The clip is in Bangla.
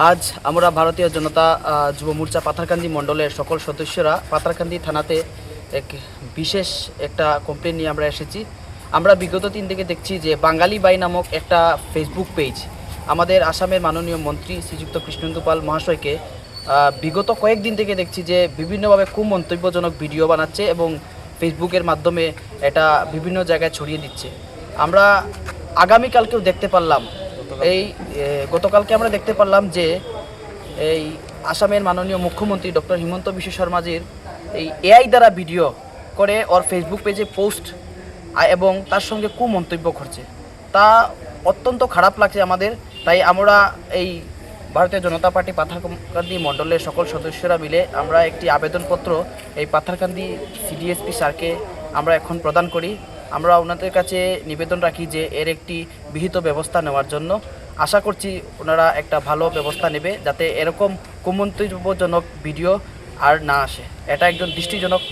আজ আমরা ভারতীয় জনতা যুব মোর্চা পাথারকান্দি মণ্ডলের সকল সদস্যরা পাথারকান্দি থানাতে এক বিশেষ একটা কমপ্লেন নিয়ে আমরা এসেছি। আমরা বিগত দিন থেকে দেখছি যে বাঙালি বাই নামক একটা ফেসবুক পেজ আমাদের আসামের মাননীয় মন্ত্রী শ্রীযুক্ত কৃষ্ণেন্দু পাল মহাশয়কে বিগত কয়েকদিন থেকে দেখছি যে বিভিন্নভাবে কুমন্তব্যজনক ভিডিও বানাচ্ছে এবং ফেসবুকের মাধ্যমে এটা বিভিন্ন জায়গায় ছড়িয়ে দিচ্ছে। আমরা আগামীকালকেও দেখতে পারলাম এই গতকালকে আমরা দেখতে পারলাম যে এই আসামের মাননীয় মুখ্যমন্ত্রী ডক্টর হিমন্ত বিশ্ব শর্মাজির এই এআই দ্বারা ভিডিও করে ওর ফেসবুক পেজে পোস্ট এবং তার সঙ্গে কুমন্তব্য করছে। তা অত্যন্ত খারাপ লাগছে আমাদের, তাই আমরা এই ভারতীয় জনতা পার্টি পাথারকান্দি মণ্ডলের সকল সদস্যরা মিলে আমরা একটি আবেদনপত্র এই পাথারকান্দি সিডিএসপি স্যারকে আমরা এখন প্রদান করি। আমরা ওনাদের কাছে নিবেদন রাখি যে এর একটি বিহিত ব্যবস্থা নেওয়ার জন্য। আশা করছি ওনারা একটা ভালো ব্যবস্থা নেবে যাতে এরকম কুমন্তব্যজনক ভিডিও আর না আসে। এটা একজন দৃষ্টিজনক